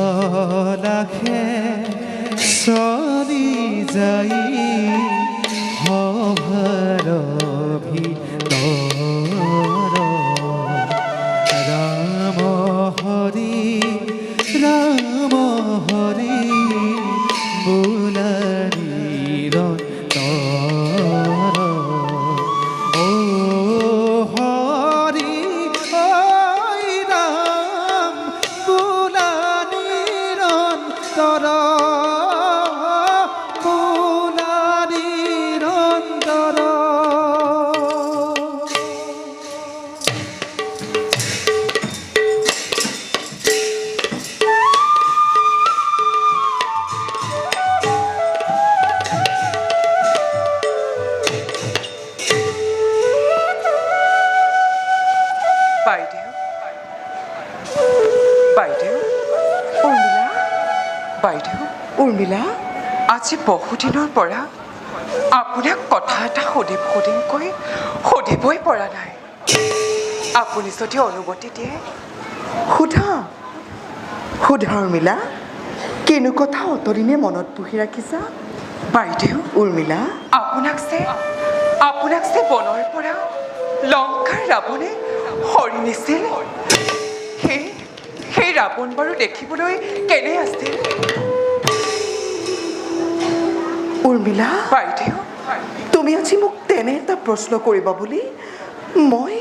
নয়নাখে sorry যাই। বাইদেউ, উৰ্মিলা, আজি বহুদিনৰ পৰা আপোনাক কথা এটা সুধিম সুধিমকৈ, সুধিবই পৰা নাই। আপুনি যদি অনুমতি দিয়ে, সোধা। সোধা, উৰ্মিলা, কিনো কথা অতদিনে মনত পুহি ৰাখিছা? বাইদেউ, উৰ্মিলা। আপোনাক যে আপোনাক যে বনৰ পৰা লংকাৰ ৰাৱণে হৰি নিছিল, সেই সেই ৰাৱণ বাৰু দেখিবলৈ কেনে আছিল উৰ্মিলা বাইদেউ। তুমি আজি মোক তেনে এটা প্ৰশ্ন কৰিবা বুলি মই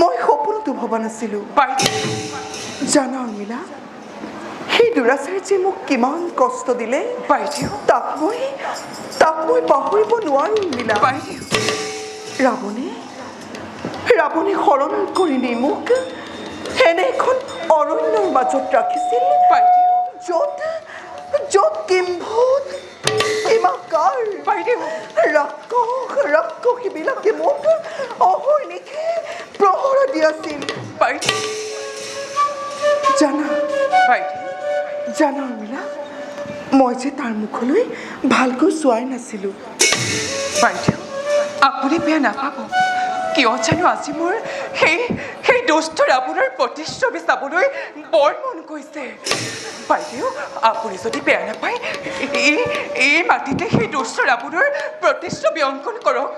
মই সপোনতো ভবা নাছিলোঁ। বাইদেউ। জানা উৰ্মিলা সেই দুৰাচাৰে যে মোক কিমান কষ্ট দিলে বাইদেউ। তাক মই তাক মই পাহৰিব নোৱাৰো উৰ্মিলা। বাইদেউ। ৰাৱণে ৰাৱণে শৰণ কৰি নি মোক এনে এখন অৰণ্যৰ মাজত ৰাখিছিল বাইদেউ য'ত য'ত কিম্ভূত মোক দিয়াছিল। জানা উৰ্মিলা মই যে তাৰ মুখলৈ ভালকৈ চোৱাই নাছিলোঁ। বাইদেউ আপুনি বেয়া নাপাব। কিয় জানো আজি মোৰ সেই দুষ্টৰ আপোনাৰ প্ৰতিচ্ছবি চাবলৈ বৰ মন গৈছে। বাইদেউ, আপুনি যদি বেয়া নাপায় এই এই মাটিতে সেই দুষ্টৰ আপোনাৰ প্ৰতিচ্ছবি অংকন কৰক।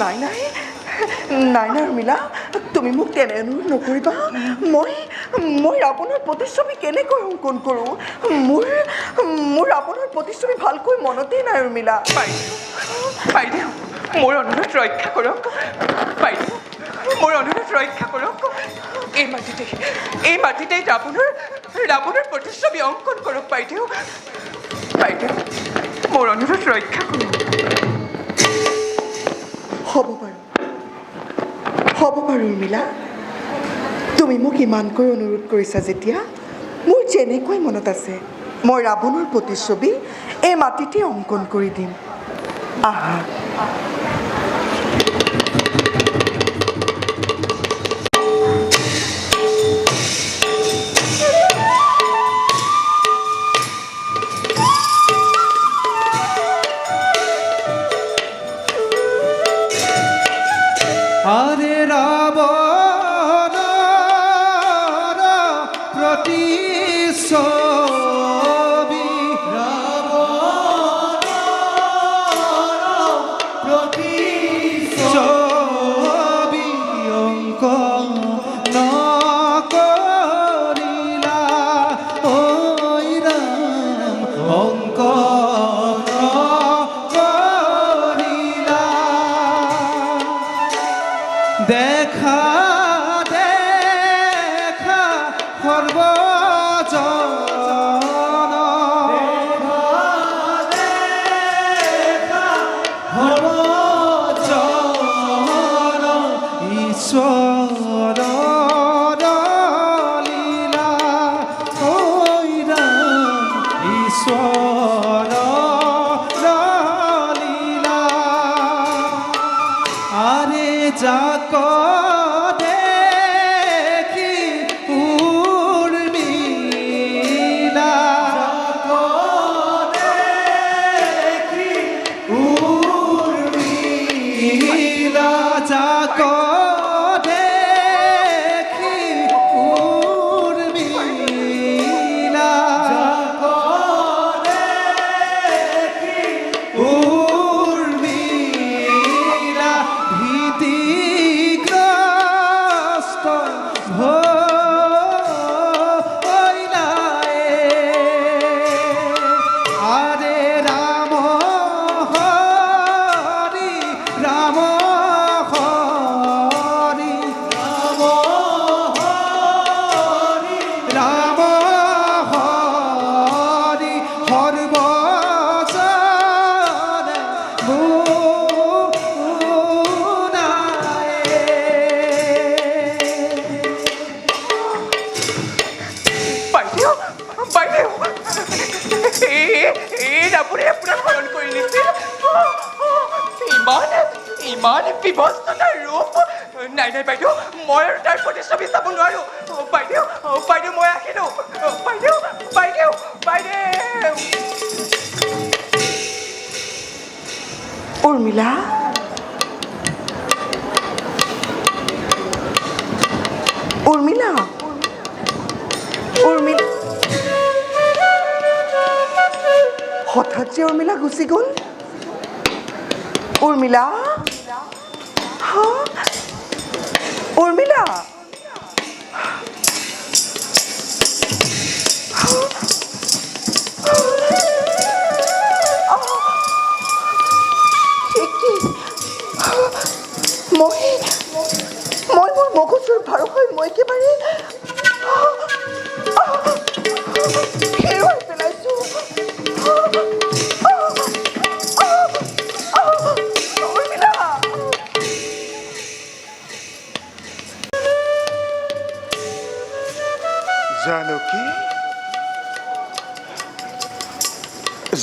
নাই নাই নাই নাই, উৰ্মিলা, তুমি মোক তেনে নকৰিবা। মই মই ৰাৱণৰ প্ৰতিচ্ছবি কেনেকৈ অংকন কৰোঁ? মোৰ মোৰ ৰাৱণৰ প্ৰতিচ্ছবি ভালকৈ মনতেই নাই, উৰ্মিলা। বাইদেউ বাইদেউ, মোৰ অনুৰোধ ৰক্ষা কৰক। মোৰ অনুৰোধ ৰক্ষা কৰক এই মাটিতে এই মাটিতে ৰাৱণৰ ৰাৱণৰ প্ৰতিচ্ছবি অংকন কৰক বাইদেউ বাইদেউ মোৰ অনুৰোধ ৰক্ষা কৰক হ'ব বাৰু হ'ব বাৰু উৰ্মিলা তুমি মোক ইমানকৈ অনুৰোধ কৰিছা যেতিয়া, মোৰ যেনেকৈ মনত আছে, মই ৰাৱণৰ প্ৰতিচ্ছবি এই মাটিতে অংকন কৰি দিম। আহা। আরে রাবণ প্রতি আরে যাক বাইদেউ বাইদেউ মই আহিলোঁ বাইদেউ বাইদেউ বাইদেউ উৰ্মিলা উৰ্মিলা উৰ্মিলা হঠাৎ যে উৰ্মিলা গুচি গ'ল। উৰ্মিলা হা? উৰ্মিলা মই মই মোৰ মগজুৰ ভাৰসাম্য মই একেবাৰে উৰ্মিলা জানকী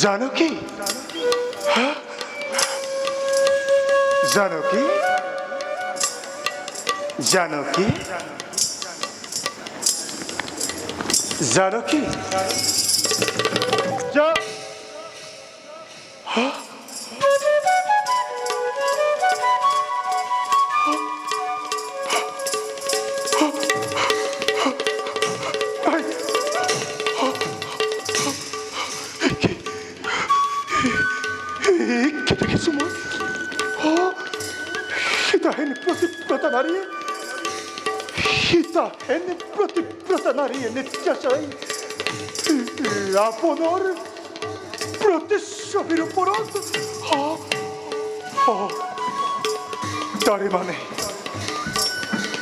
জানকী জানো কি জানো কি Kita hendak protip kota Maria. হা? জানকী জানকী জানকী যা- হা? আই কেটে গেছো মই সীতা হেন প্রতিব্রতা নারী সীতা হেন প্রতিব্রতা নারী নিত্যাশাই রাবণর প্রতিচ্ছবির ওপৰত তাৰে মানে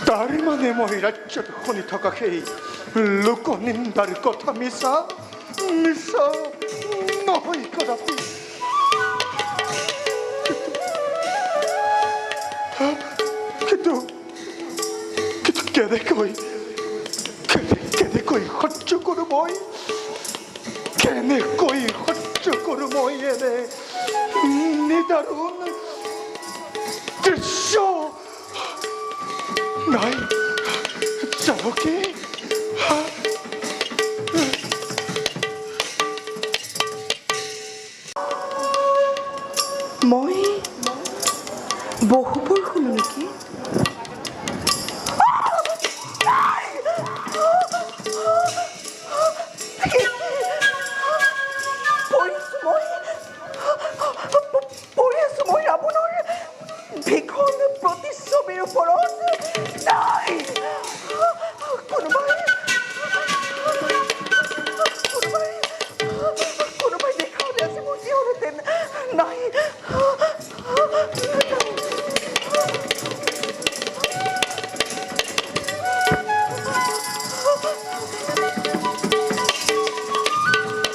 তাৰে মানে মই ৰাজ্যত শুনি থকা সেই লোকনিন্দাৰ কথা মিছা মিছা নহয় কদাপি কিন্তু কেনেকৈ কই? কেঁদে কই হচ্ছ করো বই কেনে কই এনে নিদারুণ দৃশ্য। নাই চলো মই বহুবোৰ শুনো নেকি?